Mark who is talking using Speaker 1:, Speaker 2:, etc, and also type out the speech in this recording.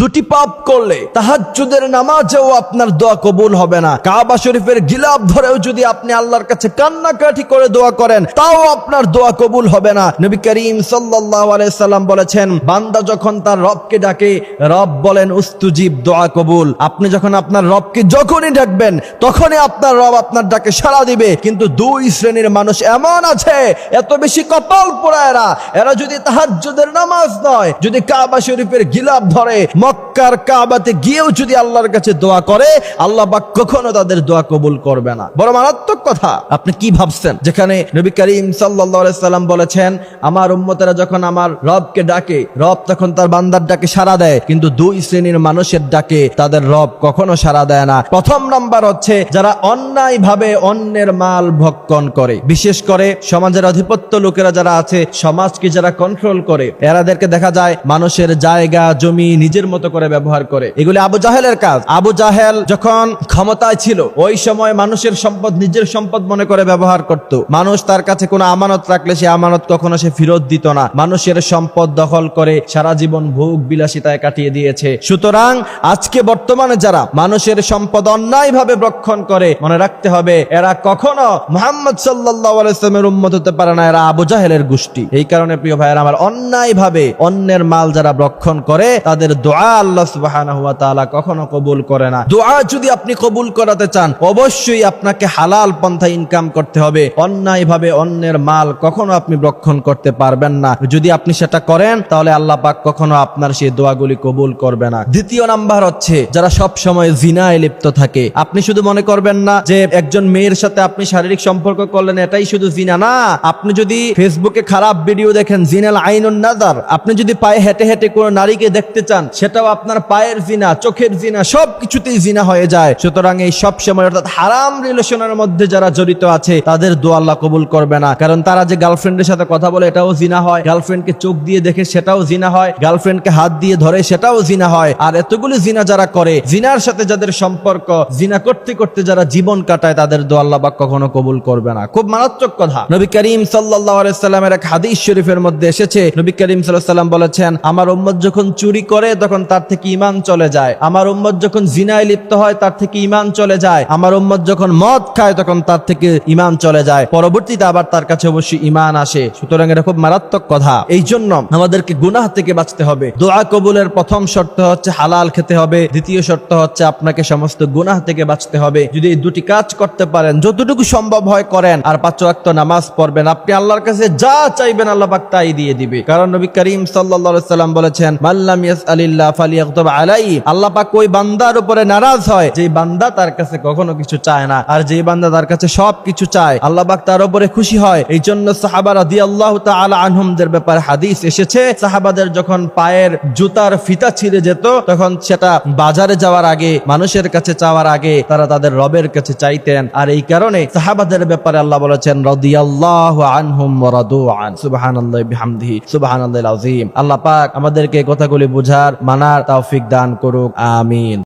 Speaker 1: দুটি পাপ করলে তাহাজ্জুদের নামাজেও আপনার দোয়া কবুল হবে না। কাবা শরীফের গিলাপ ধরেও যদি আপনি আল্লাহর কাছে কান্নাকাটি করে দোয়া করেন, তাও আপনার দোয়া কবুল হবে না। নবী করিম সাল্লাম বলেছেন, বান্দা যখন তার রবকে ডাকে, রব বলেন, উস্তুজিব, দোয়া কবুল। আপনি যখন আপনার রবকে যখনই ডাকবেন, তখনই আপনার রব আপনার ডাকে সাড়া দিবে। কিন্তু দুই শ্রেণির মানুষ এমন আছে, এত বেশি কপাল পোড়া এরা। এরা যদি তাহাজ্জুদের নামাজ নয়, যদি কাবা শরীফের গিলাপ ধরে মক্কার কাবাতে গিয়েও যদি আল্লাহর কাছে দোয়া করে, আল্লাহ পাক কখনো তাদের দোয়া কবুল করবে না। বড় মারাত্মক কথা। আপনি কি ভাবছেন? যেখানে নবী করিম সাল্লাম বলেছেন, আমার উম্মতেরা যখন আমার রবকে ডাকে, রব তখন তার বান্দার ডাকে সাড়া দেয়। কিন্তু দুই শ্রেণির মানুষের ডাকে তাদের রব কখনো সাড়া দেয় না। প্রথম নাম্বার হচ্ছে, যারা অন্যায় ভাবে অন্যের মাল ভক্ষণ করে। বিশেষ করে সমাজের আধিপত্য লোকেরা যারা আছে, সমাজকে যারা কন্ট্রোল করে, এরাদেরকে দেখা যায়, মানুষের জায়গা, জমি নিজের মতো করে ব্যবহার করে। এগুলি আবু জাহেলের কাজ। আবু জাহেল যখন ক্ষমতায় ছিল, ওই সময় মানুষের সম্পদ নিজের সম্পদ মনে করে ব্যবহার করত। মানুষ তার কাছে কোনো আমানত রাখলে সে আমানত কখনো সে ফেরত দিত না। মানুষের সম্পদ দখল করে সারা জীবন ভোগ বিলাসিতায় কাটিয়ে দিয়েছে। সুতরাং আজকে বর্তমানে যারা মানুষের সম্পদ অন্যায় ভাবে রক্ষণ করে, মনে রাখতে হবে, এরা কখনো মোহাম্মদ সাল্লাহ আলাইসলামের উম্মত হতে পারে না, এরা আবু জাহেলের গোষ্ঠী। এই কারণে প্রিয় ভাইয়ের, আমার অন্যায় ভাবে অন্যের মাল যারা রক্ষণ করে, তাদের দোয়া আল্লাহ সুবাহ কখনো কবুল করে না। দোয়া যদি আপনি কবুল করাতে চান, অবশ্যই আপনাকে হালাল পন্থা ইনকাম করতে হবে। অন্যের মাল কখনো আপনি রক্ষণ করতে পারবেন না। যদি আপনি সেটা করেন, তাহলে আল্লাহ পাক কখনো আপনার সেই দোয়াগুলি কবুল করবে না। দ্বিতীয় নাম্বার হচ্ছে, যারা সব সময় জিনায় লিপ্ত থাকে, আপনি শুধু মনে করবেন না যে একজন মেয়ের সাথে আপনি শারীরিক সম্পর্ক করলেন, এটাই শুধু জিনা না। আপনি যদি ফেসবুকে খারাপ ভিডিও দেখেন, জিনাল আইনুন নাজার, আপনি যদি পায়ে হেঁটে হেঁটে কোনো নারীকে দেখতে চান সেটাও আপনার পায়ের জিনা, চোখের জিনা সব কিছুতেই জিনা হয়ে যায়। সুতরাং এই সব সময় অর্থাৎ হারাম রিলেশনের মধ্যে যারা জড়িত আছে, তাদের দোয়া আল্লাহ কবুল করবে না। কারণ তারা যে গার্লফ্রেন্ডের সাথে কথা বলে, এটাও জিনা হয়। গার্লফ্রেন্ডকে চোখ দিয়ে দেখে সেটাও জিনা হয়। গার্লফ্রেন্ডকে হাত দিয়ে ধরে, সেটাও জিনা হয়। আর এতগুলি জিনা যারা করে, জিনার সাথে যাদের সম্পর্ক, জিনা করতে করতে যারা জীবন কাটায়, তাদের দোয়া আল্লাহ পাক কখনো কবুল করবে না। খুব মারাত্মক কথা। নবী করিম সাল্লামের এক হাদিস শরীফের মধ্যে এসেছে। নবী করিম আলাইহি সাল্লাম বলেছেন, আমার উম্মত যখন চুরি করে, তখন তার থেকে ঈমান চলে যায়, আমার উম্মত যখন জিনায় লিপ্ত হয়, তার থেকে ঈমান চলে যায়। আমার উম্মত যখন মদ খায়, তখন তার থেকে ঈমান চলে যায়। পরবর্তীতে আবার তার কাছে অবশ্যই ঈমান আসে। সুতরাং এটা খুব মারাত্মক কথা। এই জন্য আমাদেরকে গুনাহ থেকে বাঁচতে হবে। দোয়া কবুলের প্রথম শর্ত হচ্ছে হালাল খেতে হবে। দ্বিতীয় শর্ত হচ্ছে আপনাকে সমস্ত গুনাহ থেকে বাঁচতে হবে। যদি এই দুটি কাজ করতে পারেন, যতটুকু সম্ভব হয় করেন। আর পাঁচ ওয়াক্ত নামাজ পড়বেন। আপনি আল্লাহর কাছে যা চাইবেন, আল্লাহ পাক তাই দিয়ে দিবে। কারণ নবী করিম সাল্লাল্লাহু সাল্লাম বলেছেন মাল্লাম ইয়াসআলিল্লাহ সাহাবাদের যখন পায়ের জুতার ফিতা ছিঁড়ে যেত, তখন সেটা বাজারে যাওয়ার আগে, মানুষের কাছে চাওয়ার আগে তারা তাদের রবের কাছে চাইতেন। আর এই কারণে সাহাবাদের ব্যাপারে আল্লাহ বলেছেন আনহুম আন। আল্লাহ পাক আমাদেরকে কথাগুলি বুঝার মানার তৌফিক দান করুক আমিন।